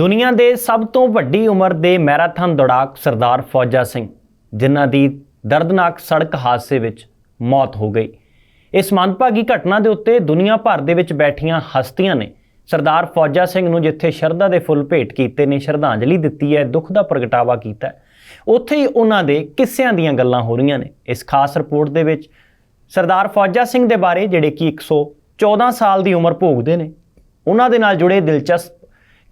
ਦੁਨੀਆ ਦੇ ਸਭ ਤੋਂ ਵੱਡੀ ਉਮਰ ਦੇ ਮੈਰਾਥਨ ਦੌੜਾਕ ਸਰਦਾਰ ਫੌਜਾ ਸਿੰਘ, ਜਿਨ੍ਹਾਂ ਦੀ ਦਰਦਨਾਕ ਸੜਕ ਹਾਦਸੇ ਵਿੱਚ ਮੌਤ ਹੋ ਗਈ। ਇਸ ਮੰਦਭਾਗੀ ਘਟਨਾ ਦੇ ਉੱਤੇ ਦੁਨੀਆ ਭਰ ਦੇ ਵਿੱਚ ਬੈਠੀਆਂ ਹਸਤੀਆਂ ਨੇ ਸਰਦਾਰ ਫੌਜਾ ਸਿੰਘ ਨੂੰ ਜਿੱਥੇ ਸ਼ਰਧਾ ਦੇ ਫੁੱਲ ਭੇਟ ਕੀਤੇ ਨੇ, ਸ਼ਰਧਾਂਜਲੀ ਦਿੱਤੀ ਹੈ, ਦੁੱਖ ਦਾ ਪ੍ਰਗਟਾਵਾ ਕੀਤਾ ਉੱਥੇ ਹੀ ਉਹਨਾਂ ਦੇ ਕਿੱਸਿਆਂ ਦੀਆਂ ਗੱਲਾਂ ਹੋ ਰਹੀਆਂ ਨੇ। ਇਸ ਖਾਸ ਰਿਪੋਰਟ ਦੇ ਵਿੱਚ ਸਰਦਾਰ ਫੌਜਾ ਸਿੰਘ ਦੇ ਬਾਰੇ, ਜਿਹੜੇ ਕਿ 114 ਸਾਲ ਦੀ ਉਮਰ ਭੋਗਦੇ ਨੇ, ਉਹਨਾਂ ਦੇ ਨਾਲ ਜੁੜੇ ਦਿਲਚਸਪ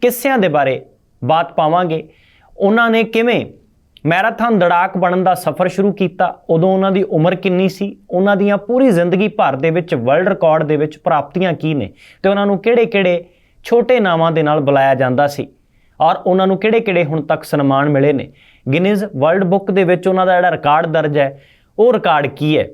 ਕਿੱਸਿਆਂ ਦੇ ਬਾਰੇ ਬਾਤ ਪਾਵਾਂਗੇ। ਉਹਨਾਂ ਨੇ ਕਿਵੇਂ ਮੈਰਾਥਨ ਦੜਾਕ ਬਣਨ ਦਾ ਸਫ਼ਰ ਸ਼ੁਰੂ ਕੀਤਾ? ਉਦੋਂ ਉਹਨਾਂ ਦੀ ਉਮਰ ਕਿੰਨੀ ਸੀ? ਉਹਨਾਂ ਦੀਆਂ ਪੂਰੀ ਜ਼ਿੰਦਗੀ ਭਰ ਦੇ ਵਿੱਚ ਵਰਲਡ ਰਿਕਾਰਡ ਦੇ ਵਿੱਚ ਪ੍ਰਾਪਤੀਆਂ ਕੀ ਨੇ? ਤੇ ਉਹਨਾਂ ਨੂੰ ਕਿਹੜੇ-ਕਿਹੜੇ ਛੋਟੇ ਨਾਵਾਂ ਦੇ ਨਾਲ ਬੁਲਾਇਆ ਜਾਂਦਾ ਸੀ? ਔਰ ਉਹਨਾਂ ਨੂੰ ਕਿਹੜੇ-ਕਿਹੜੇ ਹੁਣ ਤੱਕ ਸਨਮਾਨ ਮਿਲੇ ਨੇ? ਗਿਨੀਜ਼ ਵਰਲਡ ਬੁੱਕ ਦੇ ਵਿੱਚ ਉਹਨਾਂ ਦਾ ਜਿਹੜਾ ਰਿਕਾਰਡ ਦਰਜ ਹੈ, ਉਹ ਰਿਕਾਰਡ ਕੀ ਹੈ?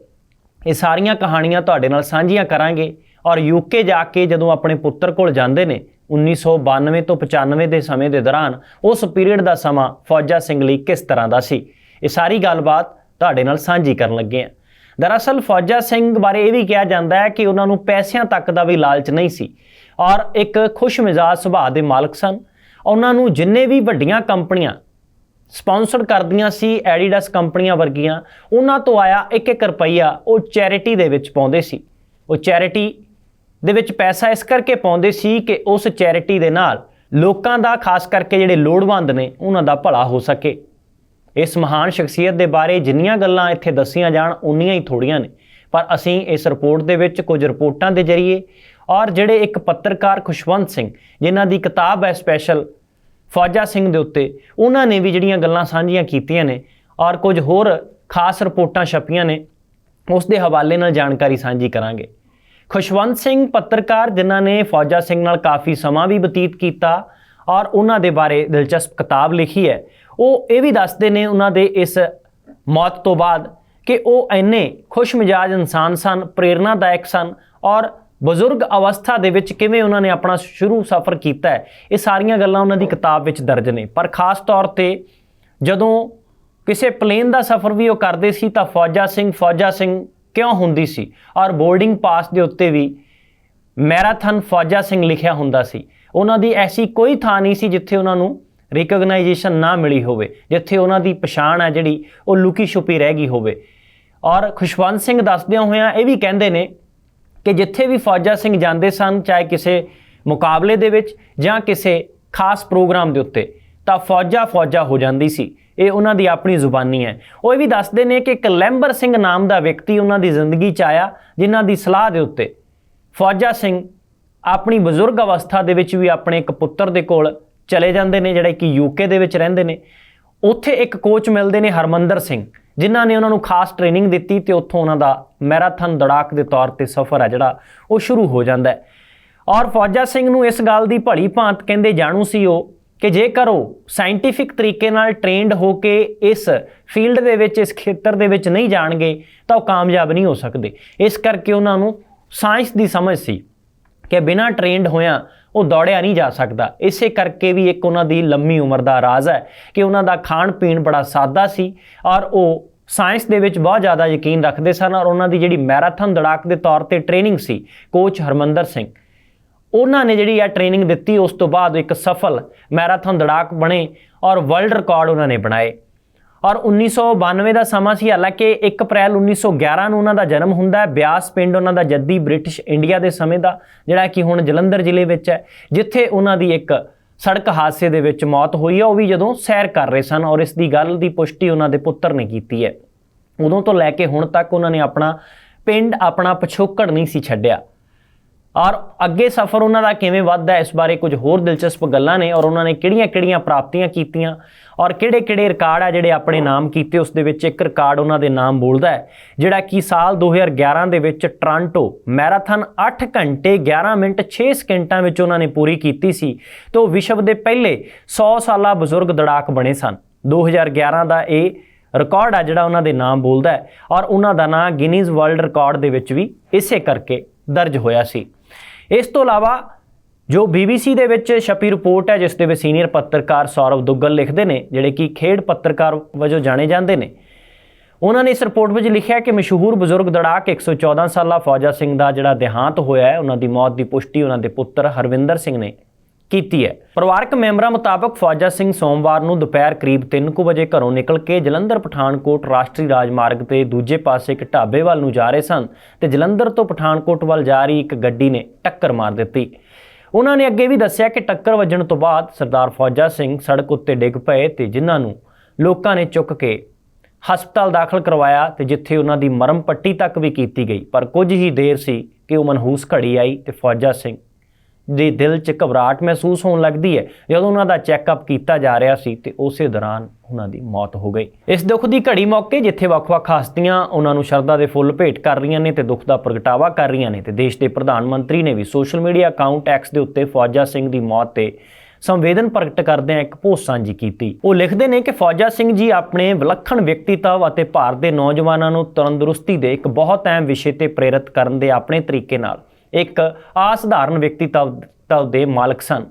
ਇਹ ਸਾਰੀਆਂ ਕਹਾਣੀਆਂ ਤੁਹਾਡੇ ਨਾਲ ਸਾਂਝੀਆਂ ਕਰਾਂਗੇ। ਔਰ ਯੂਕੇ ਜਾ ਕੇ ਜਦੋਂ ਆਪਣੇ ਪੁੱਤਰ ਕੋਲ ਜਾਂਦੇ ਨੇ 1992 ਤੋਂ 95 ਦੇ ਸਮੇਂ ਦੇ ਦੌਰਾਨ ਉਸ ਪੀਰੀਅਡ ਦਾ ਸਮਾਂ ਫੌਜਾ ਸਿੰਘ ਲਈ ਕਿਸ ਤਰ੍ਹਾਂ ਦਾ ਸੀ? ਇਹ ਸਾਰੀ ਗੱਲਬਾਤ ਤੁਹਾਡੇ ਨਾਲ ਸਾਂਝੀ ਕਰਨ ਲੱਗੇ ਹਾਂ। ਦਰਅਸਲ ਫੌਜਾ ਸਿੰਘ ਬਾਰੇ ਇਹ ਵੀ ਕਿਹਾ ਜਾਂਦਾ ਹੈ ਕਿ ਉਹਨਾਂ ਨੂੰ ਪੈਸਿਆਂ ਤੱਕ ਦਾ ਵੀ ਲਾਲਚ ਨਹੀਂ ਸੀ ਔਰ ਇੱਕ ਖੁਸ਼ ਮਿਜ਼ਾਜ ਸੁਭਾਅ ਦੇ ਮਾਲਕ ਸਨ। ਉਹਨਾਂ ਨੂੰ ਜਿੰਨੇ ਵੀ ਵੱਡੀਆਂ ਕੰਪਨੀਆਂ ਸਪਾਂਸਰ ਕਰਦੀਆਂ ਸੀ, ਐਡੀਡਾਸ ਕੰਪਨੀਆਂ ਵਰਗੀਆਂ, ਉਹਨਾਂ ਤੋਂ ਆਇਆ 1-1 ਰੁਪਈਆ ਉਹ ਚੈਰਿਟੀ ਦੇ ਵਿੱਚ ਪਾਉਂਦੇ ਸੀ। ਉਹ ਚੈਰਿਟੀ ਦੇ ਵਿੱਚ ਪੈਸਾ ਇਸ ਕਰਕੇ ਪਾਉਂਦੇ ਸੀ ਕਿ ਉਸ ਚੈਰਿਟੀ ਦੇ ਨਾਲ ਲੋਕਾਂ ਦਾ, ਖਾਸ ਕਰਕੇ ਜਿਹੜੇ ਲੋੜਵੰਦ ਨੇ, ਉਹਨਾਂ ਦਾ ਭਲਾ ਹੋ ਸਕੇ। ਇਸ ਮਹਾਨ ਸ਼ਖਸੀਅਤ ਦੇ ਬਾਰੇ ਜਿੰਨੀਆਂ ਗੱਲਾਂ ਇੱਥੇ ਦੱਸੀਆਂ ਜਾਣ, ਉਨੀਆਂ ਹੀ ਥੋੜੀਆਂ ਨੇ। ਪਰ ਅਸੀਂ ਇਸ ਰਿਪੋਰਟ ਦੇ ਵਿੱਚ ਕੁਝ ਰਿਪੋਰਟਾਂ ਦੇ ਜ਼ਰੀਏ ਔਰ ਜਿਹੜੇ ਇੱਕ ਪੱਤਰਕਾਰ ਖੁਸ਼ਵੰਤ ਸਿੰਘ, ਜਿਨ੍ਹਾਂ ਦੀ ਕਿਤਾਬ ਹੈ ਸਪੈਸ਼ਲ ਫੌਜਾ ਸਿੰਘ ਦੇ ਉੱਤੇ, ਉਹਨਾਂ ਨੇ ਵੀ ਜਿਹੜੀਆਂ ਗੱਲਾਂ ਸਾਂਝੀਆਂ ਕੀਤੀਆਂ ਨੇ ਔਰ ਕੁਝ ਹੋਰ ਖਾਸ ਰਿਪੋਰਟਾਂ ਛਪੀਆਂ ਨੇ, ਉਸ ਦੇ ਹਵਾਲੇ ਨਾਲ ਜਾਣਕਾਰੀ ਸਾਂਝੀ ਕਰਾਂਗੇ। ਖੁਸ਼ਵੰਤ ਸਿੰਘ ਪੱਤਰਕਾਰ, ਜਿਨ੍ਹਾਂ ਨੇ ਫੌਜਾ ਸਿੰਘ ਨਾਲ ਕਾਫੀ ਸਮਾਂ ਵੀ ਬਤੀਤ ਕੀਤਾ ਔਰ ਉਹਨਾਂ ਦੇ ਬਾਰੇ ਦਿਲਚਸਪ ਕਿਤਾਬ ਲਿਖੀ ਹੈ। ਉਹ ਇਹ ਵੀ ਦੱਸਦੇ ਨੇ ਉਹਨਾਂ ਦੇ ਇਸ ਮੌਤ ਤੋਂ ਬਾਅਦ ਕਿ ਉਹ ਇੰਨੇ ਖੁਸ਼ ਮਿਜਾਜ ਇਨਸਾਨ ਸਨ ਪ੍ਰੇਰਨਾਦਾਇਕ ਸਨ ਔਰ ਬਜ਼ੁਰਗ ਅਵਸਥਾ ਦੇ ਵਿੱਚ ਕਿਵੇਂ ਉਹਨਾਂ ਨੇ ਆਪਣਾ ਸ਼ੁਰੂ ਸਫ਼ਰ ਕੀਤਾ ਹੈ, ਇਹ ਸਾਰੀਆਂ ਗੱਲਾਂ ਉਹਨਾਂ ਦੀ ਕਿਤਾਬ ਵਿੱਚ ਦਰਜ ਨੇ। ਪਰ ਖਾਸ ਤੌਰ ਤੇ ਜਦੋਂ ਕਿਸੇ ਪਲੇਨ ਦਾ ਸਫ਼ਰ ਵੀ ਉਹ ਕਰਦੇ ਸੀ ਤਾਂ ਫੌਜਾ ਸਿੰਘ ਫੌਜਾ ਸਿੰਘ ਕਿਉਂ ਹੁੰਦੀ ਸੀ? ਔਰ ਬੋਰਡਿੰਗ ਪਾਸ ਦੇ ਉੱਤੇ ਵੀ ਮੈਰਾਥਨ ਫੌਜਾ ਸਿੰਘ ਲਿਖਿਆ ਹੁੰਦਾ ਸੀ। ਉਹਨਾਂ ਦੀ ਐਸੀ ਕੋਈ ਥਾਂ ਨਹੀਂ ਸੀ ਜਿੱਥੇ ਉਹਨਾਂ ਨੂੰ ਰਿਕਗਨਾਈਜੇਸ਼ਨ ਨਾ ਮਿਲੀ ਹੋਵੇ, ਜਿੱਥੇ ਉਹਨਾਂ ਦੀ ਪਛਾਣ ਆ ਜਿਹੜੀ, ਉਹ ਲੁਕੀ ਛੁਪੀ ਰਹਿ ਗਈ ਹੋਵੇ। ਔਰ ਖੁਸ਼ਵੰਤ ਸਿੰਘ ਦੱਸਦਿਆਂ ਹੋਇਆਂ ਇਹ ਵੀ ਕਹਿੰਦੇ ਨੇ ਕਿ ਜਿੱਥੇ ਵੀ ਫੌਜਾ ਸਿੰਘ ਜਾਂਦੇ ਸਨ, ਚਾਹੇ ਕਿਸੇ ਮੁਕਾਬਲੇ ਦੇ ਵਿੱਚ ਜਾਂ ਕਿਸੇ ਖਾਸ ਪ੍ਰੋਗਰਾਮ ਦੇ ਉੱਤੇ ਤਾਂ ਫੌਜਾ ਫੌਜਾ ਹੋ ਜਾਂਦੀ ਸੀ। ਇਹ ਉਹਨਾਂ ਦੀ ਆਪਣੀ ਜ਼ੁਬਾਨੀ ਹੈ। ਉਹ ਇਹ ਵੀ ਦੱਸਦੇ ਨੇ ਕਿ ਇੱਕ ਲੈਂਬਰ ਸਿੰਘ ਨਾਮ ਦਾ ਵਿਅਕਤੀ ਉਹਨਾਂ ਦੀ ਜ਼ਿੰਦਗੀ 'ਚ ਆਇਆ, ਜਿਨ੍ਹਾਂ ਦੀ ਸਲਾਹ ਦੇ ਉੱਤੇ ਫੌਜਾ ਸਿੰਘ ਆਪਣੀ ਬਜ਼ੁਰਗ ਅਵਸਥਾ ਦੇ ਵਿੱਚ ਵੀ ਆਪਣੇ ਇੱਕ ਪੁੱਤਰ ਦੇ ਕੋਲ ਚਲੇ ਜਾਂਦੇ ਨੇ, ਜਿਹੜੇ ਕਿ ਯੂਕੇ ਦੇ ਵਿੱਚ ਰਹਿੰਦੇ ਨੇ। ਉੱਥੇ ਇੱਕ ਕੋਚ ਮਿਲਦੇ ਨੇ, ਹਰਮੰਦਰ ਸਿੰਘ, ਜਿਨ੍ਹਾਂ ਨੇ ਉਹਨਾਂ ਨੂੰ ਖਾਸ ਟ੍ਰੇਨਿੰਗ ਦਿੱਤੀ ਤੇ ਉੱਥੋਂ ਉਹਨਾਂ ਦਾ ਮੈਰਾਥਨ ਦੜਾਕ ਦੇ ਤੌਰ ਤੇ ਸਫ਼ਰ ਹੈ ਜਿਹੜਾ ਉਹ ਸ਼ੁਰੂ ਹੋ ਜਾਂਦਾ ਹੈ। ਔਰ ਫੌਜਾ ਸਿੰਘ ਨੂੰ ਇਸ ਗੱਲ ਦੀ ਭਲੀ ਭਾਂਤ ਕਹਿੰਦੇ ਜਾਣੂ ਸੀ ਉਹ ਕਿ ਜੇਕਰ ਉਹ ਸਾਇੰਟੀਫਿਕ ਤਰੀਕੇ ਨਾਲ ਟ੍ਰੇਨਡ ਹੋ ਕੇ ਇਸ ਫੀਲਡ ਦੇ ਵਿੱਚ, ਇਸ ਖੇਤਰ ਦੇ ਵਿੱਚ ਨਹੀਂ ਜਾਣਗੇ, ਤਾਂ ਉਹ ਕਾਮਯਾਬ ਨਹੀਂ ਹੋ ਸਕਦੇ। ਇਸ ਕਰਕੇ ਉਹਨਾਂ ਨੂੰ ਸਾਇੰਸ ਦੀ ਸਮਝ ਸੀ ਕਿ ਬਿਨਾਂ ਟ੍ਰੇਨਡ ਹੋਇਆਂ ਉਹ ਦੌੜਿਆ ਨਹੀਂ ਜਾ ਸਕਦਾ। ਇਸੇ ਕਰਕੇ ਵੀ ਇੱਕ ਉਹਨਾਂ ਦੀ ਲੰਮੀ ਉਮਰ ਦਾ ਰਾਜ਼ ਹੈ ਕਿ ਉਹਨਾਂ ਦਾ ਖਾਣ ਪੀਣ ਬੜਾ ਸਾਦਾ ਸੀ ਔਰ ਉਹ ਸਾਇੰਸ ਦੇ ਵਿੱਚ ਬਹੁਤ ਜ਼ਿਆਦਾ ਯਕੀਨ ਰੱਖਦੇ ਸਨ ਔਰ ਉਹਨਾਂ ਦੀ ਜਿਹੜੀ ਮੈਰਾਥਨ ਦੜਾਕ ਦੇ ਤੌਰ ਤੇ ਟ੍ਰੇਨਿੰਗ ਸੀ ਕੋਚ ਹਰਮੰਦਰ ਸਿੰਘ। ਉਹਨਾਂ ਨੇ ਜਿਹੜੀ ਆ ਟ੍ਰੇਨਿੰਗ ਦਿੱਤੀ, ਉਸ ਤੋਂ ਬਾਅਦ ਇੱਕ ਸਫਲ ਮੈਰਾਥਨ ਦੜਾਕ ਬਣੇ ਔਰ ਵਰਲਡ ਰਿਕਾਰਡ ਉਹਨਾਂ ਨੇ ਬਣਾਏ। ਔਰ 1992 ਦਾ ਸਮਾਂ ਸੀ, ਹਾਲਾਂਕਿ 1 ਅਪ੍ਰੈਲ 1911 ਨੂੰ ਉਹਨਾਂ ਦਾ ਜਨਮ ਹੁੰਦਾ ਹੈ। ਬਿਆਸ ਪਿੰਡ ਉਹਨਾਂ ਦਾ ਜੱਦੀ ਬ੍ਰਿਟਿਸ਼ ਇੰਡੀਆ ਦੇ ਸਮੇਂ ਦਾ, ਜਿਹੜਾ ਕਿ ਹੁਣ ਜਲੰਧਰ ਜ਼ਿਲ੍ਹੇ ਵਿੱਚ ਹੈ, ਜਿੱਥੇ ਉਹਨਾਂ ਦੀ ਇੱਕ ਸੜਕ ਹਾਦਸੇ ਦੇ ਵਿੱਚ ਮੌਤ ਹੋਈ ਹੈ। ਉਹ ਵੀ ਜਦੋਂ ਸੈਰ ਕਰ ਰਹੇ ਸਨ ਔਰ ਇਸ ਦੀ ਗੱਲ ਦੀ ਪੁਸ਼ਟੀ ਉਹਨਾਂ ਦੇ ਪੁੱਤਰ ਨੇ ਕੀਤੀ ਹੈ। ਉਦੋਂ ਤੋਂ ਲੈ ਕੇ ਹੁਣ ਤੱਕ ਉਹਨਾਂ ਨੇ ਆਪਣਾ ਪਿੰਡ ਆਪਣਾ ਪਿਛੋਕੜ ਨਹੀਂ ਸੀ ਛੱਡਿਆ। ਔਰ ਅੱਗੇ ਸਫ਼ਰ ਉਹਨਾਂ ਦਾ ਕਿਵੇਂ ਵੱਧਦਾ ਇਸ ਬਾਰੇ ਕੁਝ ਹੋਰ ਦਿਲਚਸਪ ਗੱਲਾਂ ਨੇ ਔਰ ਉਹਨਾਂ ਨੇ ਕਿਹੜੀਆਂ-ਕਿਹੜੀਆਂ ਪ੍ਰਾਪਤੀਆਂ ਕੀਤੀਆਂ ਔਰ ਕਿਹੜੇ-ਕਿਹੜੇ ਰਿਕਾਰਡ ਆ ਜਿਹੜੇ ਆਪਣੇ ਨਾਮ ਕੀਤੇ, ਉਸ ਦੇ ਵਿੱਚ ਇੱਕ ਰਿਕਾਰਡ ਉਹਨਾਂ ਦੇ ਨਾਮ ਬੋਲਦਾ ਹੈ, ਜਿਹੜਾ ਕਿ ਸਾਲ 2011 ਦੇ ਵਿੱਚ ਟ੍ਰਾਂਟੋ ਮੈਰਾਥਨ 8 ਘੰਟੇ 11 ਮਿੰਟ 6 ਸਕਿੰਟਾਂ ਵਿੱਚ ਉਹਨਾਂ ਨੇ ਪੂਰੀ ਕੀਤੀ ਸੀ ਤੇ ਉਹ ਵਿਸ਼ਵ ਦੇ ਪਹਿਲੇ 100 ਸਾਲਾ ਬਜ਼ੁਰਗ ਦੜਾਕ ਬਣੇ ਸਨ। 2011 ਦਾ ਇਹ ਰਿਕਾਰਡ ਆ ਜਿਹੜਾ ਉਹਨਾਂ ਦੇ ਨਾਮ ਬੋਲਦਾ ਹੈ ਔਰ ਉਹਨਾਂ ਦਾ ਨਾਮ ਗਿਨੀਜ਼ ਵਰਲਡ ਰਿਕਾਰਡ ਦੇ ਵਿੱਚ ਵੀ ਇਸੇ ਕਰਕੇ ਦਰਜ ਹੋਇਆ ਸੀ। ਇਸ ਤੋਂ ਇਲਾਵਾ ਜੋ BBC ਦੇ ਵਿੱਚ ਛਪੀ ਰਿਪੋਰਟ ਹੈ, ਜਿਸ ਦੇ ਵਿੱਚ ਸੀਨੀਅਰ ਪੱਤਰਕਾਰ ਸੌਰਵ ਦੁੱਗਲ ਲਿਖਦੇ ਨੇ, ਜਿਹੜੇ ਕਿ ਖੇਡ ਪੱਤਰਕਾਰ ਵਜੋਂ ਜਾਣੇ ਜਾਂਦੇ ਨੇ। ਉਹਨਾਂ ਨੇ ਇਸ ਰਿਪੋਰਟ ਵਿੱਚ ਲਿਖਿਆ ਕਿ ਮਸ਼ਹੂਰ ਬਜ਼ੁਰਗ ਦੜਾਕ 114 ਸਾਲਾ ਫੌਜਾ ਸਿੰਘ ਦਾ ਜਿਹੜਾ ਦੇਹਾਂਤ ਹੋਇਆ ਹੈ, ਉਹਨਾਂ ਦੀ ਮੌਤ ਦੀ ਪੁਸ਼ਟੀ ਉਹਨਾਂ ਦੇ ਪੁੱਤਰ ਹਰਵਿੰਦਰ ਸਿੰਘ ਨੇ ਕੀਤੀ ਹੈ। ਪਰਿਵਾਰਕ ਮੈਂਬਰਾਂ ਮੁਤਾਬਕ ਫੌਜਾ ਸਿੰਘ ਸੋਮਵਾਰ ਨੂੰ ਦੁਪਹਿਰ ਕਰੀਬ 3:00 ਵਜੇ ਘਰੋਂ ਨਿਕਲ ਕੇ ਜਲੰਧਰ ਪਠਾਨਕੋਟ ਰਾਸ਼ਟਰੀ ਰਾਜਮਾਰਗ ਤੇ ਦੂਜੇ ਪਾਸੇ ਇੱਕ ਢਾਬੇ ਵੱਲ ਨੂੰ ਜਾ ਰਹੇ ਸਨ ਤੇ ਜਲੰਧਰ ਤੋਂ ਪਠਾਨਕੋਟ ਵੱਲ ਜਾ ਰਹੀ ਇੱਕ ਗੱਡੀ ਨੇ ਟੱਕਰ ਮਾਰ ਦਿੱਤੀ। ਉਹਨਾਂ ਨੇ ਅੱਗੇ ਵੀ ਦੱਸਿਆ ਕਿ ਟੱਕਰ ਵੱਜਣ ਤੋਂ ਬਾਅਦ ਸਰਦਾਰ ਫੌਜਾ ਸਿੰਘ ਸੜਕ ਉੱਤੇ ਡਿੱਗ ਪਏ ਤੇ ਜਿਨ੍ਹਾਂ ਨੂੰ ਲੋਕਾਂ ਨੇ ਚੁੱਕ ਕੇ ਹਸਪਤਾਲ ਦਾਖਲ ਕਰਵਾਇਆ ਤੇ ਜਿੱਥੇ ਉਹਨਾਂ ਦੀ ਮਰਮ ਪੱਟੀ ਤੱਕ ਵੀ ਕੀਤੀ ਗਈ। ਪਰ ਕੁਝ ਹੀ ਦੇਰ ਸੀ ਕਿ ਉਹ ਮਨਹੂਸ ਘੜੀ ਆਈ ਤੇ ਫੌਜਾ ਸਿੰਘ ਦੇ ਦਿਲ 'ਚ ਘਬਰਾਹਟ ਮਹਿਸੂਸ ਹੋਣ ਲੱਗਦੀ ਹੈ। ਜਦੋਂ ਉਹਨਾਂ ਦਾ ਚੈੱਕਅਪ ਕੀਤਾ ਜਾ ਰਿਹਾ ਸੀ ਤੇ ਉਸੇ ਦੌਰਾਨ ਉਹਨਾਂ ਦੀ ਮੌਤ ਹੋ ਗਈ। ਇਸ ਦੁੱਖ ਦੀ ਘੜੀ ਮੌਕੇ ਜਿੱਥੇ ਵੱਖ-ਵੱਖ ਹਸਤੀਆਂ ਉਹਨਾਂ ਨੂੰ ਸ਼ਰਧਾ ਦੇ ਫੁੱਲ ਭੇਟ ਕਰ ਰਹੀਆਂ ਨੇ ਤੇ ਦੁੱਖ ਦਾ ਪ੍ਰਗਟਾਵਾ ਕਰ ਰਹੀਆਂ ਨੇ ਤੇ ਦੇਸ਼ ਦੇ ਪ੍ਰਧਾਨ ਮੰਤਰੀ ਨੇ ਵੀ ਸੋਸ਼ਲ ਮੀਡੀਆ ਅਕਾਊਂਟ ਐਕਸ ਦੇ ਉੱਤੇ ਫੌਜਾ ਸਿੰਘ ਦੀ ਮੌਤ ਤੇ ਸੰਵੇਦਨ ਪ੍ਰਗਟ ਕਰਦਿਆਂ ਇੱਕ ਪੋਸਟ ਸਾਂਝੀ ਕੀਤੀ। ਉਹ ਲਿਖਦੇ ਨੇ ਕਿ ਫੌਜਾ ਸਿੰਘ ਜੀ ਆਪਣੇ ਵਿਲੱਖਣ ਵਿਅਕਤੀਤਵ ਅਤੇ ਭਾਰਤ ਦੇ ਨੌਜਵਾਨਾਂ ਨੂੰ ਤੰਦਰੁਸਤੀ ਦੇ ਇੱਕ ਬਹੁਤ ਅਹਿਮ ਵਿਸ਼ੇ ਤੇ ਪ੍ਰੇਰਿਤ ਕਰਨ ਦੇ ਆਪਣੇ ਤਰੀਕੇ ਨਾਲ ਇੱਕ ਅਸਾਧਾਰਨ ਵਿਅਕਤੀਤਵ ਤਵ ਦੇ ਮਾਲਕ ਸਨ।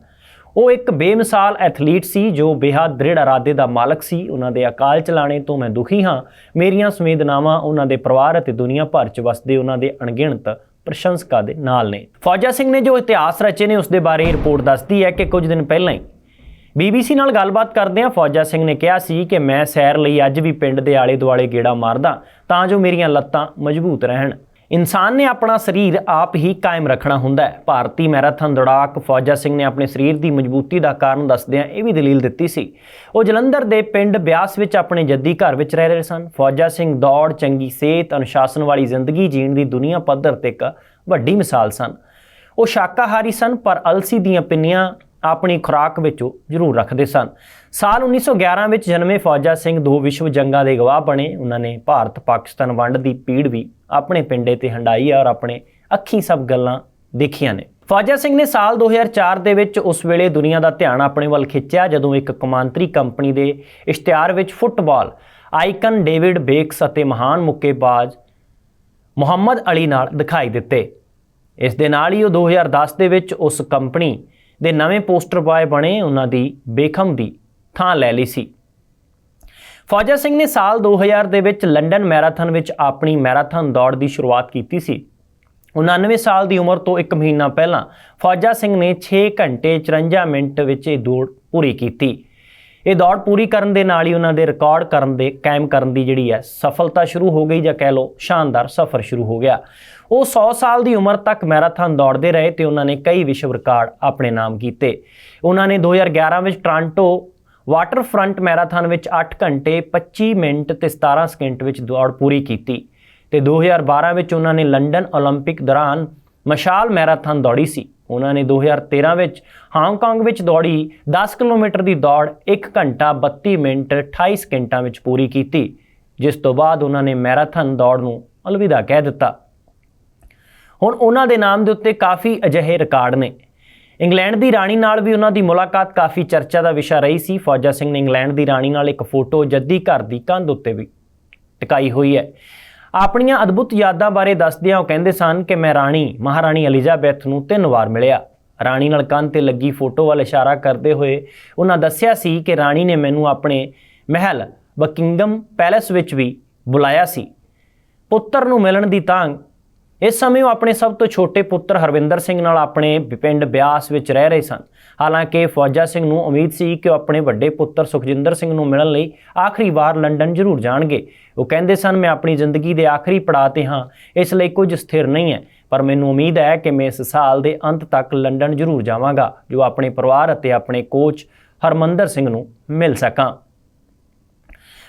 ਉਹ ਇੱਕ ਬੇਮਿਸਾਲ ਐਥਲੀਟ ਸੀ ਜੋ ਬੇਹੱਦ ਦ੍ਰਿੜ ਇਰਾਦੇ ਦਾ ਮਾਲਕ ਸੀ। ਉਹਨਾਂ ਦੇ ਅਕਾਲ ਚਲਾਣੇ ਤੋਂ ਮੈਂ ਦੁਖੀ ਹਾਂ। ਮੇਰੀਆਂ ਸੰਵੇਦਨਾਵਾਂ ਉਹਨਾਂ ਦੇ ਪਰਿਵਾਰ ਅਤੇ ਦੁਨੀਆ ਭਰ 'ਚ ਵਸਦੇ ਉਹਨਾਂ ਦੇ ਅਣਗਿਣਤ ਪ੍ਰਸ਼ੰਸਕਾਂ ਦੇ ਨਾਲ ਨੇ। ਫੌਜਾ ਸਿੰਘ ਨੇ ਜੋ ਇਤਿਹਾਸ ਰਚੇ ਨੇ, ਉਸ ਦੇ ਬਾਰੇ ਰਿਪੋਰਟ ਦੱਸਦੀ ਹੈ ਕਿ ਕੁਝ ਦਿਨ ਪਹਿਲਾਂ ਹੀ BBC ਨਾਲ ਗੱਲਬਾਤ ਕਰਦਿਆਂ ਫੌਜਾ ਸਿੰਘ ਨੇ ਕਿਹਾ ਸੀ ਕਿ ਮੈਂ ਸੈਰ ਲਈ ਅੱਜ ਵੀ ਪਿੰਡ ਦੇ ਆਲੇ ਦੁਆਲੇ ਗੇੜਾ ਮਾਰਦਾ ਤਾਂ ਜੋ ਮੇਰੀਆਂ ਲੱਤਾਂ ਮਜ਼ਬੂਤ ਰਹਿਣ। ਇਨਸਾਨ ਨੇ ਆਪਣਾ ਸਰੀਰ ਆਪ ਹੀ ਕਾਇਮ ਰੱਖਣਾ ਹੁੰਦਾ ਹੈ। ਭਾਰਤੀ ਮੈਰਾਥਨ ਦੌੜਾਕ ਫੌਜਾ ਸਿੰਘ ਨੇ ਆਪਣੇ ਸਰੀਰ ਦੀ ਮਜ਼ਬੂਤੀ ਦਾ ਕਾਰਨ ਦੱਸਦਿਆਂ ਇਹ ਵੀ ਦਲੀਲ ਦਿੱਤੀ ਸੀ। ਉਹ ਜਲੰਧਰ ਦੇ ਪਿੰਡ ਬਿਆਸ ਵਿੱਚ ਆਪਣੇ ਜੱਦੀ ਘਰ ਵਿੱਚ ਰਹਿ ਰਹੇ ਸਨ। ਫੌਜਾ ਸਿੰਘ ਦੌੜ, ਚੰਗੀ ਸਿਹਤ, ਅਨੁਸ਼ਾਸਨ ਵਾਲੀ ਜ਼ਿੰਦਗੀ ਜੀਣ ਦੀ ਦੁਨੀਆ ਪੱਧਰ ਤੇ ਇੱਕ ਵੱਡੀ ਮਿਸਾਲ ਸਨ। ਉਹ ਸ਼ਾਕਾਹਾਰੀ ਸਨ, ਪਰ ਅਲਸੀ ਦੀਆਂ ਪਿੰਨੀਆਂ ਆਪਣੀ ਖੁਰਾਕ ਵਿੱਚੋਂ ਜ਼ਰੂਰ ਰੱਖਦੇ ਸਨ। ਸਾਲ 1911 ਵਿੱਚ ਜਨਮੇ ਫੌਜਾ ਸਿੰਘ ਦੋ ਵਿਸ਼ਵ ਜੰਗਾਂ ਦੇ ਗਵਾਹ ਬਣੇ। ਉਹਨਾਂ ਨੇ ਭਾਰਤ ਪਾਕਿਸਤਾਨ ਵੰਡ ਦੀ ਪੀੜ ਵੀ ਆਪਣੇ ਪਿੰਡੇ ਤੇ ਹੰਡਾਈ ਔਰ ਆਪਣੇ ਅੱਖੀਂ ਸਭ ਗੱਲਾਂ ਦੇਖੀਆਂ ਨੇ। ਫੌਜਾ ਸਿੰਘ ਨੇ ਸਾਲ 2004 ਦੇ ਵਿੱਚ ਉਸ ਵੇਲੇ ਦੁਨੀਆ ਦਾ ਧਿਆਨ ਆਪਣੇ ਵੱਲ ਖਿੱਚਿਆ, ਜਦੋਂ ਇੱਕ ਕਮਾਂਤਰੀ ਕੰਪਨੀ ਦੇ ਇਸ਼ਤਿਹਾਰ ਵਿੱਚ ਫੁੱਟਬਾਲ ਆਈਕਨ ਡੇਵਿਡ ਬੇਕਸ ਅਤੇ ਮਹਾਨ ਮੁੱਕੇਬਾਜ਼ ਮੁਹੰਮਦ ਅਲੀ ਨਾਲ ਦਿਖਾਈ ਦਿੱਤੇ। ਇਸ ਦੇ ਨਾਲ ਹੀ ਉਹ 2010 ਦੇ ਵਿੱਚ ਉਸ ਕੰਪਨੀ ਦੇ ਨਵੇਂ ਪੋਸਟਰ ਬॉय ਬਣੇ, ਉਹਨਾਂ ਦੀ ਬੇਖਮ ਦੀ ਥਾਂ ਲੈ ਲਈ ਸੀ। ਫੌਜਾ ਸਿੰਘ ਨੇ ਸਾਲ 2000 ਦੇ ਵਿੱਚ ਲੰਡਨ ਮੈਰਾਥਨ ਵਿੱਚ ਆਪਣੀ ਮੈਰਾਥਨ ਦੌੜ ਦੀ ਸ਼ੁਰੂਆਤ ਕੀਤੀ ਸੀ। 99 ਸਾਲ ਦੀ ਉਮਰ ਤੋਂ 1 ਮਹੀਨਾ ਪਹਿਲਾਂ ਫੌਜਾ ਸਿੰਘ ਨੇ 6 ਘੰਟੇ 54 ਮਿੰਟ ਵਿੱਚ ਇਹ ਦੌੜ ਪੂਰੀ ਕੀਤੀ। ਇਹ ਦੌੜ ਪੂਰੀ ਕਰਨ ਦੇ ਨਾਲ ਹੀ ਉਹਨਾਂ ਦੇ ਰਿਕਾਰਡ ਕਰਨ ਦੇ, ਕਾਇਮ ਕਰਨ ਦੀ ਜਿਹੜੀ ਹੈ ਸਫਲਤਾ ਸ਼ੁਰੂ ਹੋ ਗਈ ਜਾਂ ਕਹਿ ਲਓ ਸ਼ਾਨਦਾਰ ਸਫ਼ਰ ਸ਼ੁਰੂ ਹੋ ਗਿਆ। ਉਹ 100 ਸਾਲ ਦੀ ਉਮਰ ਤੱਕ ਮੈਰਾਥਨ ਦੌੜਦੇ ਰਹੇ ਤੇ ਉਹਨਾਂ ਨੇ ਕਈ ਵਿਸ਼ਵ ਰਿਕਾਰਡ ਆਪਣੇ ਨਾਮ ਕੀਤੇ। ਉਹਨਾਂ ਨੇ 2011 ਵਿੱਚ ਟ੍ਰਾਂਟੋ ਵਾਟਰਫਰੰਟ ਮੈਰਾਥਨ ਵਿੱਚ 8 ਘੰਟੇ 25 ਮਿੰਟ ਤੇ 17 ਸਕਿੰਟ ਵਿੱਚ ਦੌੜ ਪੂਰੀ ਕੀਤੀ ਤੇ 2012 ਵਿੱਚ ਉਹਨਾਂ ਨੇ ਲੰਡਨ 올림픽 ਦੌਰਾਨ ਮਸ਼ਾਲ ਮੈਰਾਥਨ ਦੌੜੀ ਸੀ ਉਹਨਾਂ ਨੇ 2013 ਵਿੱਚ ਹਾਂਗਕਾਂਗ ਵਿੱਚ ਦੌੜੀ 10 ਕਿਲੋਮੀਟਰ ਦੀ ਦੌੜ 1 ਘੰਟਾ 32 ਮਿੰਟ 28 ਸਕਿੰਟਾਂ ਵਿੱਚ ਪੂਰੀ ਕੀਤੀ ਜਿਸ ਤੋਂ ਬਾਅਦ ਉਹਨਾਂ ਨੇ ਮੈਰਾਥਨ ਦੌੜ ਨੂੰ ਅਲਵਿਦਾ ਕਹਿ ਦਿੱਤਾ ਹੁਣ ਉਹਨਾਂ ਦੇ ਨਾਮ ਦੇ ਉੱਤੇ ਕਾਫੀ ਅਜਿਹੇ ਰਿਕਾਰਡ ਨੇ ਇੰਗਲੈਂਡ ਦੀ ਰਾਣੀ ਨਾਲ ਵੀ ਉਹਨਾਂ ਦੀ ਮੁਲਾਕਾਤ ਕਾਫੀ ਚਰਚਾ ਦਾ ਵਿਸ਼ਾ ਰਹੀ ਸੀ। ਫੌਜਾ ਸਿੰਘ ਨੇ ਇੰਗਲੈਂਡ ਦੀ ਰਾਣੀ ਨਾਲ ਇੱਕ ਫੋਟੋ ਜੱਦੀ ਘਰ ਦੀ ਕੰਧ ਉੱਤੇ ਵੀ ਟਿਕਾਈ ਹੋਈ ਹੈ। ਆਪਣੀਆਂ ਅਦਭੁਤ ਯਾਦਾਂ ਬਾਰੇ ਦੱਸਦਿਆਂ ਉਹ ਕਹਿੰਦੇ ਸਨ ਕਿ ਮੈਂ ਰਾਣੀ, ਮਹਾਰਾਣੀ ਐਲਿਜ਼ਾਬੈਥ ਨੂੰ ਤਿੰਨ ਵਾਰ ਮਿਲਿਆ। ਰਾਣੀ ਨਾਲ ਕੰਨ ਤੇ ਲੱਗੀ ਫੋਟੋ ਵੱਲ ਇਸ਼ਾਰਾ ਕਰਦੇ ਹੋਏ ਉਹਨਾਂ ਦੱਸਿਆ ਸੀ ਕਿ ਰਾਣੀ ਨੇ ਮੈਨੂੰ ਆਪਣੇ ਮਹਿਲ ਬਕਿੰਗਮ ਪੈਲੇਸ ਵਿੱਚ ਵੀ ਬੁਲਾਇਆ ਸੀ। ਪੁੱਤਰ ਨੂੰ ਮਿਲਣ ਦੀ ਤਾਂਗ ਇਸ ਸਮੇਂ ਉਹ ਆਪਣੇ ਸਭ ਤੋਂ ਛੋਟੇ ਪੁੱਤਰ ਹਰਵਿੰਦਰ ਸਿੰਘ ਨਾਲ ਆਪਣੇ ਪਿੰਡ ਬਿਆਸ ਵਿੱਚ ਰਹਿ ਰਹੇ ਸਨ। ਹਾਲਾਂਕਿ ਫੌਜਾ ਸਿੰਘ ਨੂੰ ਉਮੀਦ ਸੀ ਕਿ ਉਹ ਆਪਣੇ ਵੱਡੇ ਪੁੱਤਰ ਸੁਖਜਿੰਦਰ ਸਿੰਘ ਨੂੰ ਮਿਲਣ ਲਈ ਆਖਰੀ ਵਾਰ ਲੰਡਨ ਜ਼ਰੂਰ ਜਾਣਗੇ। ਉਹ ਕਹਿੰਦੇ ਸਨ, ਮੈਂ ਆਪਣੀ ਜ਼ਿੰਦਗੀ ਦੇ ਆਖਰੀ ਪੜਾਅ ਤੇ ਹਾਂ, ਇਸ ਲਈ ਕੁਝ ਸਥਿਰ ਨਹੀਂ ਹੈ, ਪਰ ਮੈਨੂੰ ਉਮੀਦ ਹੈ ਕਿ ਮੈਂ ਇਸ ਸਾਲ ਦੇ ਅੰਤ ਤੱਕ ਲੰਡਨ ਜ਼ਰੂਰ ਜਾਵਾਂਗਾ, ਜੋ ਆਪਣੇ ਪਰਿਵਾਰ ਅਤੇ ਆਪਣੇ ਕੋਚ ਹਰਮੰਦਰ ਸਿੰਘ ਨੂੰ ਮਿਲ ਸਕਾਂ।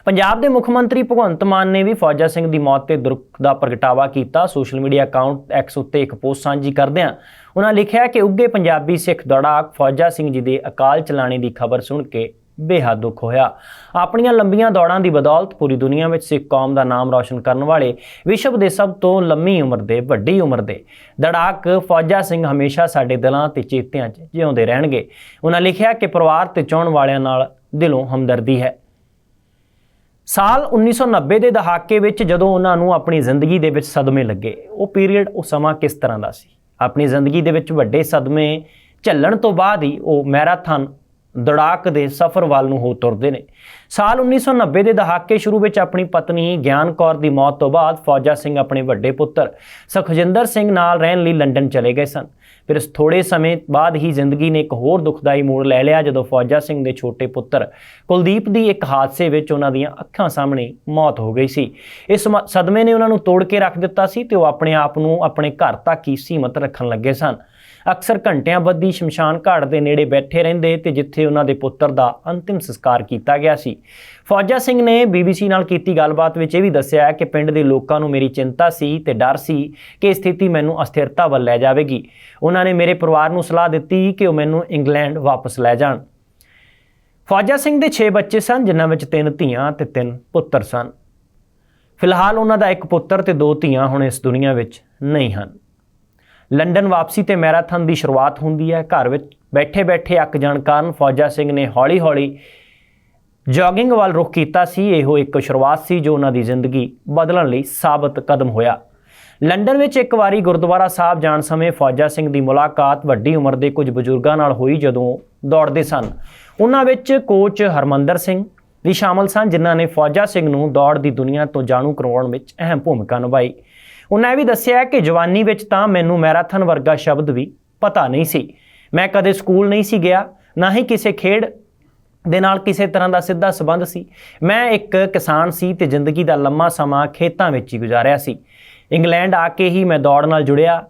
ਪੰਜਾਬ ਦੇ ਮੁੱਖ ਮੰਤਰੀ ਭਗਵੰਤ ਮਾਨ ਨੇ ਵੀ ਫੌਜਾ ਸਿੰਘ ਦੀ ਮੌਤ ਤੇ ਦੁੱਖ ਦਾ ਪ੍ਰਗਟਾਵਾ ਕੀਤਾ। ਸੋਸ਼ਲ ਮੀਡੀਆ ਅਕਾਊਂਟ ਐਕਸ ਉੱਤੇ ਇੱਕ ਪੋਸਟ ਸਾਂਝੀ ਕਰਦਿਆਂ ਉਹਨਾਂ ਲਿਖਿਆ ਕਿ ਉੱਗੇ ਪੰਜਾਬੀ ਸਿੱਖ ਦੌੜਾਕ ਫੌਜਾ ਸਿੰਘ ਜੀ ਦੇ ਅਕਾਲ ਚਲਾਣੇ ਦੀ ਖਬਰ ਸੁਣ ਕੇ ਬੇਹੱਦ ਦੁੱਖ ਹੋਇਆ। ਆਪਣੀਆਂ ਲੰਬੀਆਂ ਦੌੜਾਂ ਦੀ ਬਦੌਲਤ ਪੂਰੀ ਦੁਨੀਆ ਵਿੱਚ ਸਿੱਖ ਕੌਮ ਦਾ ਨਾਮ ਰੌਸ਼ਨ ਕਰਨ ਵਾਲੇ ਵਿਸ਼ਵ ਦੇ ਸਭ ਤੋਂ ਲੰਮੀ ਉਮਰ ਦੇ, ਵੱਡੀ ਉਮਰ ਦੇ ਦੜਾਕ ਫੌਜਾ ਸਿੰਘ ਹਮੇਸ਼ਾ ਸਾਡੇ ਦਿਲਾਂ ਤੇ ਚੇਤਿਆਂ 'ਚ ਜਿਉਂਦੇ ਰਹਿਣਗੇ। ਉਹਨਾਂ ਲਿਖਿਆ ਕਿ ਪਰਿਵਾਰ ਤੇ ਚਾਹਣ ਵਾਲਿਆਂ ਨਾਲ ਦਿਲੋਂ ਹਮਦਰਦੀ ਹੈ। ਸਾਲ 1990 ਦੇ ਦਹਾਕੇ ਵਿੱਚ ਜਦੋਂ ਉਹਨਾਂ ਨੂੰ ਆਪਣੀ ਜ਼ਿੰਦਗੀ ਦੇ ਵਿੱਚ ਸਦਮੇ ਲੱਗੇ, ਉਹ ਪੀਰੀਅਡ ਉਹ ਸਮਾਂ ਕਿਸ ਤਰ੍ਹਾਂ ਦਾ ਸੀ? ਆਪਣੀ ਜ਼ਿੰਦਗੀ ਦੇ ਵਿੱਚ ਵੱਡੇ ਸਦਮੇ ਝੱਲਣ ਤੋਂ ਬਾਅਦ ਹੀ ਉਹ ਮੈਰਾਥਨ ਦੌੜਾਕ ਦੇ ਸਫ਼ਰ ਵੱਲ ਨੂੰ ਹੋ ਤੁਰਦੇ ਨੇ। ਸਾਲ 1990 ਦੇ ਦਹਾਕੇ ਸ਼ੁਰੂ ਵਿੱਚ ਆਪਣੀ ਪਤਨੀ ਗਿਆਨ ਕੌਰ ਦੀ ਮੌਤ ਤੋਂ ਬਾਅਦ ਫੌਜਾ ਸਿੰਘ ਆਪਣੇ ਵੱਡੇ ਪੁੱਤਰ ਸੁਖਜਿੰਦਰ ਸਿੰਘ ਨਾਲ ਰਹਿਣ ਲਈ ਲੰਡਨ ਚਲੇ ਗਏ ਸਨ। ਫਿਰ ਇਸ ਥੋੜੇ ਸਮੇਂ ਬਾਅਦ ਹੀ ਜ਼ਿੰਦਗੀ ਨੇ ਇੱਕ ਹੋਰ ਦੁਖਦਾਈ ਮੋੜ ਲੈ ਲਿਆ, ਜਦੋਂ ਫੌਜਾ ਸਿੰਘ ਦੇ ਛੋਟੇ ਪੁੱਤਰ ਕੁਲਦੀਪ ਦੀ ਇੱਕ ਹਾਦਸੇ ਵਿੱਚ ਉਹਨਾਂ ਦੀਆਂ ਅੱਖਾਂ ਸਾਹਮਣੇ ਮੌਤ ਹੋ ਗਈ ਸੀ। ਇਸ ਮ- ਸਦਮੇ ਨੇ ਉਹਨਾਂ ਨੂੰ ਤੋੜ ਕੇ ਰੱਖ ਦਿੱਤਾ ਸੀ ਤੇ ਉਹ ਆਪਣੇ ਆਪ ਨੂੰ ਆਪਣੇ ਘਰ ਤੱਕ ਹੀ ਸੀਮਤ ਰੱਖਣ ਲੱਗੇ ਸਨ। ਅਕਸਰ ਘੰਟਿਆਂ ਬੱਧੀ ਸ਼ਮਸ਼ਾਨ ਘਾਟ ਦੇ ਨੇੜੇ ਬੈਠੇ ਰਹਿੰਦੇ ਤੇ ਜਿੱਥੇ ਉਹਨਾਂ ਦੇ ਪੁੱਤਰ ਦਾ ਅੰਤਿਮ ਸੰਸਕਾਰ ਕੀਤਾ ਗਿਆ ਸੀ। ਫੌਜਾ ਸਿੰਘ ਨੇ ਬੀਬੀਸੀ ਨਾਲ ਕੀਤੀ ਗੱਲਬਾਤ ਵਿੱਚ ਇਹ ਵੀ ਦੱਸਿਆ ਕਿ ਪਿੰਡ ਦੇ ਲੋਕਾਂ ਨੂੰ ਮੇਰੀ ਚਿੰਤਾ ਸੀ ਤੇ ਡਰ ਸੀ ਕਿ ਸਥਿਤੀ ਮੈਨੂੰ ਅਸਥਿਰਤਾ ਵੱਲ ਲੈ ਜਾਵੇਗੀ। ਉਹਨਾਂ ਨੇ ਮੇਰੇ ਪਰਿਵਾਰ ਨੂੰ ਸਲਾਹ ਦਿੱਤੀ ਕਿ ਉਹ ਮੈਨੂੰ ਇੰਗਲੈਂਡ ਵਾਪਸ ਲੈ ਜਾਣ। ਫੌਜਾ ਸਿੰਘ ਦੇ 6 ਬੱਚੇ ਸਨ, ਜਿਨ੍ਹਾਂ ਵਿੱਚ ਤਿੰਨ ਧੀਆਂ ਤੇ ਤਿੰਨ ਪੁੱਤਰ ਸਨ। ਫਿਲਹਾਲ ਉਹਨਾਂ ਦਾ ਇੱਕ ਪੁੱਤਰ ਤੇ ਦੋ ਧੀਆਂ ਹੁਣ ਇਸ ਦੁਨੀਆ ਵਿੱਚ ਨਹੀਂ ਹਨ। ਲੰਡਨ ਵਾਪਸੀ ਤੇ ਮੈਰਾਥਨ ਦੀ ਸ਼ੁਰੂਆਤ ਹੁੰਦੀ ਹੈ। ਘਰ ਵਿੱਚ ਬੈਠੇ-ਬੈਠੇ ਅੱਕ ਜਾਣ ਕਾਰਨ ਫੌਜਾ ਸਿੰਘ ਨੇ ਹੌਲੀ-ਹੌਲੀ ਜੋਗਿੰਗ ਵੱਲ ਰੁਖ ਕੀਤਾ ਸੀ। ਇਹੋ ਇੱਕ ਸ਼ੁਰੂਆਤ ਸੀ ਜੋ ਉਹਨਾਂ ਦੀ ਜ਼ਿੰਦਗੀ ਬਦਲਣ ਲਈ ਸਾਬਤ ਕਦਮ ਹੋਇਆ। ਲੰਡਨ ਵਿੱਚ ਇੱਕ ਵਾਰੀ ਗੁਰਦੁਆਰਾ ਸਾਹਿਬ ਜਾਣ ਸਮੇਂ ਫੌਜਾ ਸਿੰਘ ਦੀ ਮੁਲਾਕਾਤ ਵੱਡੀ ਉਮਰ ਦੇ ਕੁਝ ਬਜ਼ੁਰਗਾਂ ਨਾਲ ਹੋਈ ਜਦੋਂ ਦੌੜਦੇ ਸਨ। ਉਹਨਾਂ ਵਿੱਚ ਕੋਚ ਹਰਮੰਦਰ ਸਿੰਘ ਵੀ ਸ਼ਾਮਲ ਸਨ, ਜਿਨ੍ਹਾਂ ਨੇ ਫੌਜਾ ਸਿੰਘ ਨੂੰ ਦੌੜ ਦੀ ਦੁਨੀਆ ਤੋਂ ਜਾਣੂ ਕਰਵਾਉਣ ਵਿੱਚ ਅਹਿਮ ਭੂਮਿਕਾ ਨਿਭਾਈ। ਉਹਨਾਂ ਇਹ ਵੀ ਦੱਸਿਆ ਕਿ ਜਵਾਨੀ ਵਿੱਚ ਤਾਂ ਮੈਨੂੰ ਮੈਰਾਥਨ ਵਰਗਾ ਸ਼ਬਦ ਵੀ ਪਤਾ ਨਹੀਂ ਸੀ। ਮੈਂ ਕਦੇ ਸਕੂਲ ਨਹੀਂ ਸੀ ਗਿਆ, ਨਾ ਹੀ ਕਿਸੇ ਖੇਡ ਦੇ ਨਾਲ ਕਿਸੇ ਤਰ੍ਹਾਂ ਦਾ ਸਿੱਧਾ ਸਬੰਧ ਸੀ। ਮੈਂ ਇੱਕ ਕਿਸਾਨ ਸੀ ਤੇ ਜ਼ਿੰਦਗੀ ਦਾ ਲੰਮਾ ਸਮਾਂ ਖੇਤਾਂ ਵਿੱਚ ਹੀ ਗੁਜ਼ਾਰਿਆ ਸੀ। ਇੰਗਲੈਂਡ ਆ ਕੇ ਹੀ ਮੈਂ ਦੌੜ ਨਾਲ ਜੁੜਿਆ।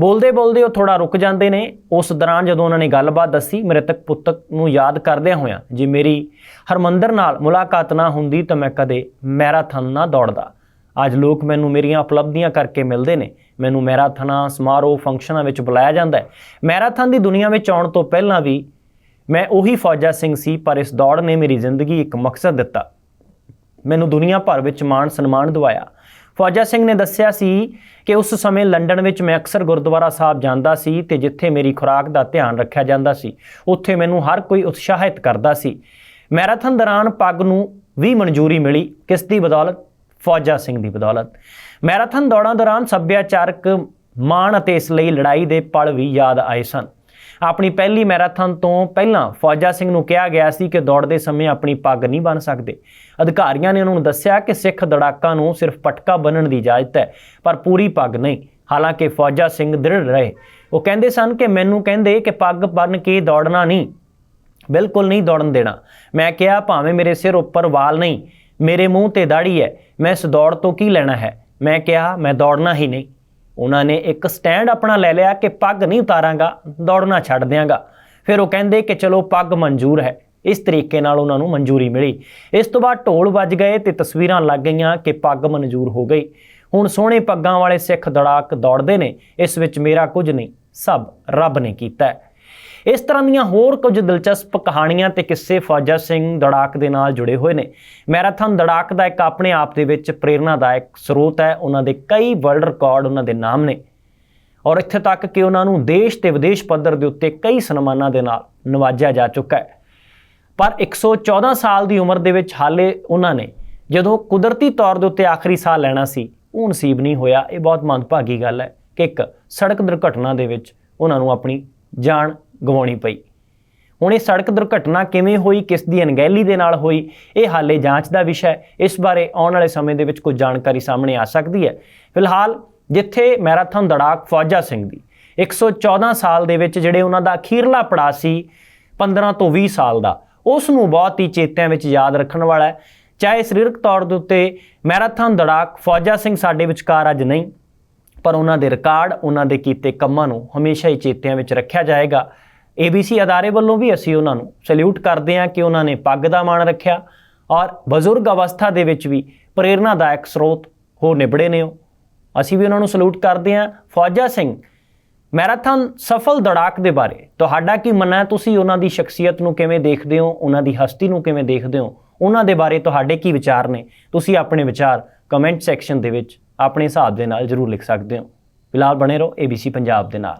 ਬੋਲਦੇ ਬੋਲਦੇ ਉਹ ਥੋੜਾ ਰੁਕ ਜਾਂਦੇ ਨੇ। ਉਸ ਦੌਰਾਨ ਜਦੋਂ ਉਹਨਾਂ ਨੇ ਗੱਲਬਾਤ ਦੱਸੀ ਮ੍ਰਿਤਕ ਪੁੱਤਕ ਨੂੰ ਯਾਦ ਕਰਦਿਆਂ ਹੋਇਆਂ, ਜੇ ਮੇਰੀ ਹਰਮੰਦਰ ਨਾਲ ਮੁਲਾਕਾਤ ਨਾ ਹੁੰਦੀ ਤਾਂ ਮੈਂ ਕਦੇ ਮੈਰਾਥਨ ਨਾ ਦੌੜਦਾ। ਅੱਜ ਲੋਕ ਮੈਨੂੰ ਮੇਰੀਆਂ ਉਪਲਬਧੀਆਂ ਕਰਕੇ ਮਿਲਦੇ ਨੇ। ਮੈਨੂੰ ਮੈਰਾਥਨਾਂ, ਸਮਾਰੋਹ, ਫੰਕਸ਼ਨਾਂ ਵਿੱਚ ਬੁਲਾਇਆ ਜਾਂਦਾ ਹੈ। ਮੈਰਾਥਨ ਦੀ ਦੁਨੀਆ ਵਿੱਚ ਆਉਣ ਤੋਂ ਪਹਿਲਾਂ ਵੀ ਮੈਂ ਉਹੀ ਫੌਜਾ ਸਿੰਘ ਸੀ, ਪਰ ਇਸ ਦੌੜ ਨੇ ਮੇਰੀ ਜ਼ਿੰਦਗੀ ਇੱਕ ਮਕਸਦ ਦਿੱਤਾ। ਮੈਨੂੰ ਦੁਨੀਆ ਭਰ ਵਿੱਚ ਮਾਣ ਸਨਮਾਨ ਦਿਵਾਇਆ। ਫੌਜਾ ਸਿੰਘ ਨੇ ਦੱਸਿਆ ਸੀ ਕਿ ਉਸ ਸਮੇਂ ਲੰਡਨ ਵਿੱਚ ਮੈਂ ਅਕਸਰ ਗੁਰਦੁਆਰਾ ਸਾਹਿਬ ਜਾਂਦਾ ਸੀ ਤੇ ਜਿੱਥੇ ਮੇਰੀ ਖੁਰਾਕ ਦਾ ਧਿਆਨ ਰੱਖਿਆ ਜਾਂਦਾ ਸੀ, ਉੱਥੇ ਮੈਨੂੰ ਹਰ ਕੋਈ ਉਤਸ਼ਾਹਿਤ ਕਰਦਾ ਸੀ। ਮੈਰਾਥਨ ਦੌਰਾਨ ਪੱਗ ਨੂੰ ਵੀ ਮਨਜ਼ੂਰੀ ਮਿਲੀ, ਕਿਸ ਦੀ ਬਦੌਲਤ ਫੌਜਾ ਸਿੰਘ ਦੀ ਬਦੌਲਤ। ਮੈਰਾਥਨ ਦੌੜਾਂ ਦੌਰਾਨ ਸੱਭਿਆਚਾਰਕ ਮਾਣ ਅਤੇ ਇਸ ਲਈ ਲੜਾਈ ਦੇ ਪਲ ਵੀ ਯਾਦ ਆਏ ਸਨ। ਆਪਣੀ ਪਹਿਲੀ ਮੈਰਾਥਨ ਤੋਂ ਪਹਿਲਾਂ ਫੌਜਾ ਸਿੰਘ ਨੂੰ ਕਿਹਾ ਗਿਆ ਸੀ ਕਿ ਦੌੜਦੇ ਸਮੇਂ ਆਪਣੀ ਪੱਗ ਨਹੀਂ ਬੰਨ ਸਕਦੇ। ਅਧਿਕਾਰੀਆਂ ਨੇ ਉਹਨਾਂ ਨੂੰ ਦੱਸਿਆ ਕਿ ਸਿੱਖ ਦੜਾਕਾਂ ਨੂੰ ਸਿਰਫ ਪਟਕਾ ਬੰਨਣ ਦੀ ਇਜਾਜ਼ਤ ਹੈ, ਪਰ ਪੂਰੀ ਪੱਗ ਨਹੀਂ। ਹਾਲਾਂਕਿ ਫੌਜਾ ਸਿੰਘ ਦ੍ਰਿੜ ਰਹੇ। ਉਹ ਕਹਿੰਦੇ ਸਨ ਕਿ ਮੈਨੂੰ ਕਹਿੰਦੇ ਕਿ ਪੱਗ ਬੰਨ ਕੇ ਦੌੜਨਾ ਨਹੀਂ, ਬਿਲਕੁਲ ਨਹੀਂ ਦੌੜਨ ਦੇਣਾ। ਮੈਂ ਕਿਹਾ, ਭਾਵੇਂ ਮੇਰੇ ਸਿਰ ਉੱਪਰ ਵਾਲ ਨਹੀਂ ਮੇਰੇ ਮੂੰਹ ਤੇ ਦਾੜੀ ਹੈ ਮੈਂ ਇਸ ਦੌੜ ਤੋਂ ਕੀ ਲੈਣਾ ਹੈ? ਮੈਂ ਕਿਹਾ, ਮੈਂ ਦੌੜਨਾ ਹੀ ਨਹੀਂ। ਉਹਨਾਂ ਨੇ ਇੱਕ ਸਟੈਂਡ ਆਪਣਾ ਲੈ ਲਿਆ ਕਿ ਪੱਗ ਨਹੀਂ ਉਤਾਰਾਂਗਾ, ਦੌੜਨਾ ਛੱਡ ਦਿਆਂਗਾ। ਫਿਰ ਉਹ ਕਹਿੰਦੇ ਕਿ ਚਲੋ ਪੱਗ ਮਨਜ਼ੂਰ ਹੈ। ਇਸ ਤਰੀਕੇ ਨਾਲ ਉਹਨਾਂ ਨੂੰ ਮਨਜ਼ੂਰੀ ਮਿਲੀ। ਇਸ ਤੋਂ ਬਾਅਦ ਢੋਲ ਵੱਜ ਗਏ ਤੇ ਤਸਵੀਰਾਂ ਲੱਗ ਗਈਆਂ ਕਿ ਪੱਗ ਮਨਜ਼ੂਰ ਹੋ ਗਈ। ਹੁਣ ਸੋਹਣੇ ਪੱਗਾਂ ਵਾਲੇ ਸਿੱਖ ਦੜਾਕ ਦੌੜਦੇ ਨੇ, ਇਸ ਵਿੱਚ ਮੇਰਾ ਕੁਝ ਨਹੀਂ, ਸਭ ਰੱਬ ਨੇ ਕੀਤਾ ਹੈ। ਇਸ ਤਰ੍ਹਾਂ ਦੀਆਂ ਹੋਰ ਕੁਝ ਦਿਲਚਸਪ ਕਹਾਣੀਆਂ ਤੇ ਕਿੱਸੇ ਫੌਜਾ ਸਿੰਘ ਦੜਾਕ ਦੇ ਨਾਲ ਜੁੜੇ ਹੋਏ ਨੇ। ਮੈਰਾਥਨ ਦੜਾਕ ਦਾ ਇੱਕ ਆਪਣੇ ਆਪ ਦੇ ਵਿੱਚ ਪ੍ਰੇਰਨਾਦਾਇਕ ਸਰੋਤ ਹੈ। ਉਹਨਾਂ ਦੇ ਕਈ ਵਰਲਡ ਰਿਕਾਰਡ ਉਹਨਾਂ ਦੇ ਨਾਮ ਨੇ। ਔਰ ਇੱਥੇ ਤੱਕ ਕਿ ਉਹਨਾਂ ਨੂੰ ਦੇਸ਼ ਤੇ ਵਿਦੇਸ਼ ਪੱਧਰ ਦੇ ਉੱਤੇ ਕਈ ਸਨਮਾਨਾਂ ਦੇ ਨਾਲ ਨਵਾਜਿਆ ਜਾ ਚੁੱਕਾ ਹੈ। ਪਰ 114 ਸਾਲ ਦੀ ਉਮਰ ਦੇ ਵਿੱਚ ਹਾਲੇ ਉਹਨਾਂ ਨੇ ਜਦੋਂ ਕੁਦਰਤੀ ਤੌਰ ਦੇ ਉੱਤੇ ਆਖਰੀ ਸਾਹ ਲੈਣਾ ਸੀ, ਉਹ ਨਸੀਬ ਨਹੀਂ ਹੋਇਆ। ਇਹ ਬਹੁਤ ਮੰਦਭਾਗੀ ਗੱਲ ਹੈ ਕਿ ਇੱਕ ਸੜਕ ਦੁਰਘਟਨਾ ਦੇ ਵਿੱਚ ਉਹਨਾਂ ਨੂੰ ਆਪਣੀ ਜਾਨ ਗਵਾਉਣੀ ਪਈ। ਹੁਣ ਇਹ ਸੜਕ ਦੁਰਘਟਨਾ ਕਿਵੇਂ ਹੋਈ, ਕਿਸ ਦੀ ਅਣਗਹਿਲੀ ਦੇ ਨਾਲ ਹੋਈ, ਇਹ ਹਾਲੇ ਜਾਂਚ ਦਾ ਵਿਸ਼ਾ ਹੈ। ਇਸ ਬਾਰੇ ਆਉਣ ਵਾਲੇ ਸਮੇਂ ਦੇ ਵਿੱਚ ਕੁਝ ਜਾਣਕਾਰੀ ਸਾਹਮਣੇ ਆ ਸਕਦੀ ਹੈ। ਫਿਲਹਾਲ ਜਿੱਥੇ ਮੈਰਾਥਨ ਦੜਾਕ ਫੌਜਾ ਸਿੰਘ ਦੀ 114 ਸਾਲ ਦੇ ਵਿੱਚ ਜਿਹੜੇ ਉਹਨਾਂ ਦਾ ਅਖੀਰਲਾ ਪੜਾਅ ਸੀ 15 ਤੋਂ 20 ਸਾਲ ਦਾ, ਉਸ ਨੂੰ ਬਹੁਤ ਹੀ ਚੇਤਿਆਂ ਵਿੱਚ ਯਾਦ ਰੱਖਣ ਵਾਲਾ ਹੈ। ਚਾਹੇ ਸਰੀਰਕ ਤੌਰ ਦੇ ਉੱਤੇ ਮੈਰਾਥਨ ਦੜਾਕ ਫੌਜਾ ਸਿੰਘ ਸਾਡੇ ਵਿਚਕਾਰ ਅੱਜ ਨਹੀਂ, ਪਰ ਉਹਨਾਂ ਦੇ ਰਿਕਾਰਡ, ਉਹਨਾਂ ਦੇ ਕੀਤੇ ਕੰਮਾਂ ਨੂੰ ਹਮੇਸ਼ਾ ਹੀ ਚੇਤਿਆਂ ਵਿੱਚ ਰੱਖਿਆ ਜਾਏਗਾ। ABC ਅਦਾਰੇ ਵੱਲੋਂ ਵੀ ਅਸੀਂ ਉਹਨਾਂ ਨੂੰ ਸੈਲੂਟ ਕਰਦੇ ਹਾਂ ਕਿ ਉਹਨਾਂ ਨੇ ਪੱਗ ਦਾ ਮਾਣ ਰੱਖਿਆ ਔਰ ਬਜ਼ੁਰਗ ਅਵਸਥਾ ਦੇ ਵਿੱਚ ਵੀ ਪ੍ਰੇਰਨਾਦਾਇਕ ਸਰੋਤ ਹੋ ਨਿਬੜੇ ਨੇ ਉਹ। ਅਸੀਂ ਵੀ ਉਹਨਾਂ ਨੂੰ ਸਲੂਟ ਕਰਦੇ ਹਾਂ। ਫੌਜਾ ਸਿੰਘ, ਮੈਰਾਥਨ ਸਫਲ ਦੜਾਕ ਦੇ ਬਾਰੇ, ਤੁਹਾਡਾ ਕੀ ਮੰਨਣਾ ਹੈ? ਤੁਸੀਂ ਉਹਨਾਂ ਦੀ ਸ਼ਖਸੀਅਤ ਨੂੰ ਕਿਵੇਂ ਦੇਖਦੇ ਹੋ? ਉਹਨਾਂ ਦੀ ਹਸਤੀ ਨੂੰ ਕਿਵੇਂ ਦੇਖਦੇ ਹੋ? ਉਹਨਾਂ ਦੇ ਬਾਰੇ ਤੁਹਾਡੇ ਕੀ ਵਿਚਾਰ ਨੇ? ਤੁਸੀਂ ਆਪਣੇ ਵਿਚਾਰ ਕਮੈਂਟ ਸੈਕਸ਼ਨ ਦੇ ਵਿੱਚ ਆਪਣੇ ਹਿਸਾਬ ਦੇ ਨਾਲ ਜਰੂਰ ਲਿਖ ਸਕਦੇ ਹੋ। ਫਿਲਹਾਲ ਬਣੇ ਰਹੋ ABC ਪੰਜਾਬ ਦੇ ਨਾਲ।